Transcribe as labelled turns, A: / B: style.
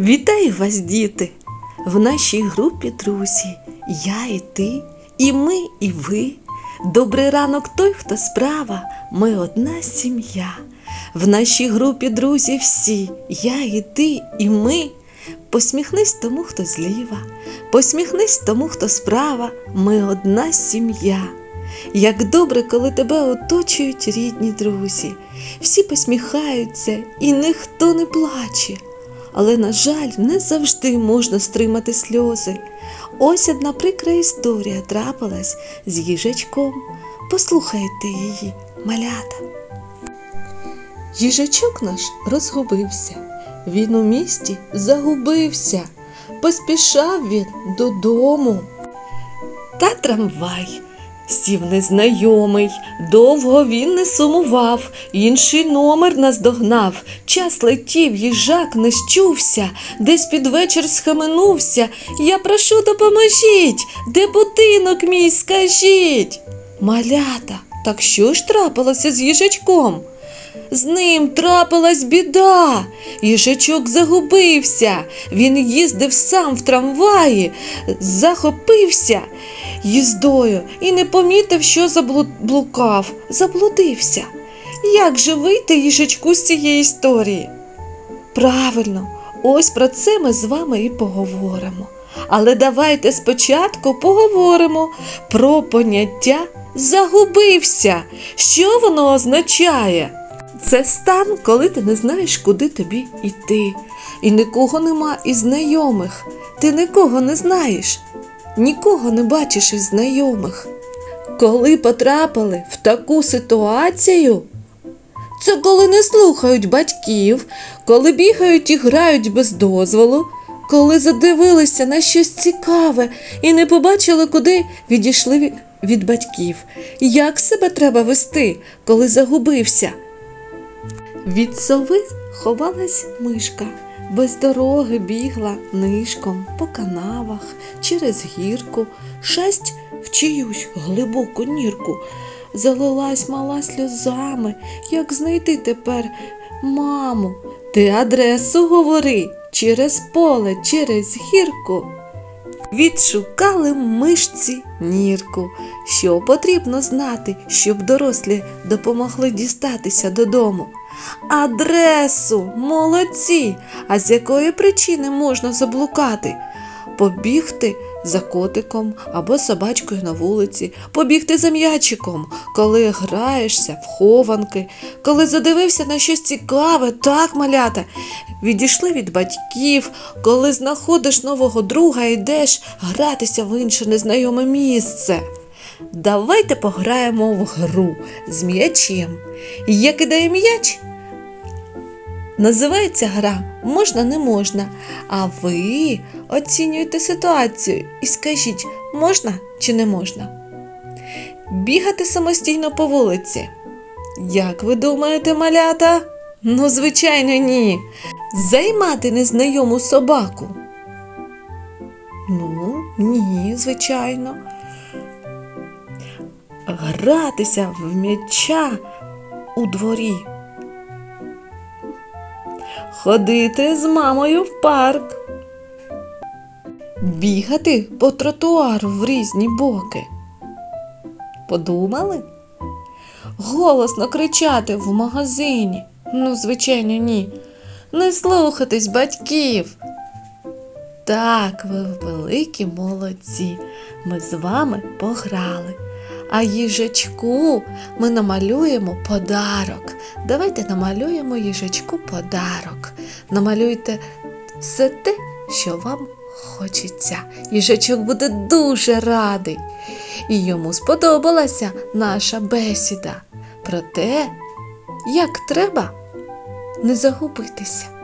A: Вітаю вас, діти! В нашій групі друзі. Я і ти, і ми, і ви. Добрий ранок той, хто справа. Ми одна сім'я. В нашій групі друзі всі. Я і ти, і ми. Посміхнись тому, хто зліва, посміхнись тому, хто справа. Ми одна сім'я. Як добре, коли тебе оточують рідні друзі. Всі посміхаються і ніхто не плаче. Але, на жаль, не завжди можна стримати сльози. Ось одна прикра історія трапилась з їжачком. Послухайте її, малята. Їжачок наш розгубився. Він у місті загубився. Поспішав він додому. Та трамвай. Сів незнайомий, довго він не сумував, інший номер наздогнав. Час летів, їжак не щувся, десь під вечір схаменувся. Я прошу, допоможіть, де будинок мій, скажіть. Малята, так що ж трапилося з їжачком? З ним трапилась біда. Їжачок загубився. Він їздив сам в трамваї, захопився їздою і не помітив, що заблукав, заблудився. Як же вийти їжачку з цієї історії? Правильно, ось про це ми з вами і поговоримо. Але давайте спочатку поговоримо про поняття загубився. Що воно означає? Це стан, коли ти не знаєш, куди тобі йти. І нікого нема із знайомих. Ти нікого не знаєш, нікого не бачиш із знайомих. Коли потрапили в таку ситуацію, це коли не слухають батьків, коли бігають і грають без дозволу, коли задивилися на щось цікаве і не побачили, куди відійшли від батьків. Як себе треба вести, коли загубився? Від сови ховалась мишка, без дороги бігла нишком по канавах, через гірку, шесть в чиюсь глибоку нірку. Залилась мала сльозами, як знайти тепер маму. Ти адресу говори через поле, через гірку. Відшукали мишці нірку. Що потрібно знати, щоб дорослі допомогли дістатися додому? Адресу, молодці! А з якої причини можна заблукати? Побігти за котиком або собачкою на вулиці, побігти за м'ячиком, коли граєшся в хованки, коли задивився на щось цікаве, так, малята, відійшли від батьків, коли знаходиш нового друга йдеш гратися в інше незнайоме місце. Давайте пограємо в гру з м'ячем. Я кидаю м'яч, Називається гра можна, не можна. А ви оцінюєте ситуацію і скажіть, можна чи не можна. Бігати самостійно по вулиці. Як ви думаєте, малята? Ну, звичайно, ні. Займати незнайому собаку. Ну, ні, звичайно. Гратися в м'яча у дворі. Ходити з мамою в парк. Бігати по тротуару в різні боки. Подумали? Голосно кричати в магазині. Ну, звичайно, ні. Не слухатись батьків. Так, ви великі молодці. Ми з вами пограли. А їжачку ми намалюємо подарок. Давайте намалюємо їжачку подарок. Намалюйте все те, що вам хочеться. Їжачок буде дуже радий. І йому сподобалася наша бесіда про те, як треба не загубитися.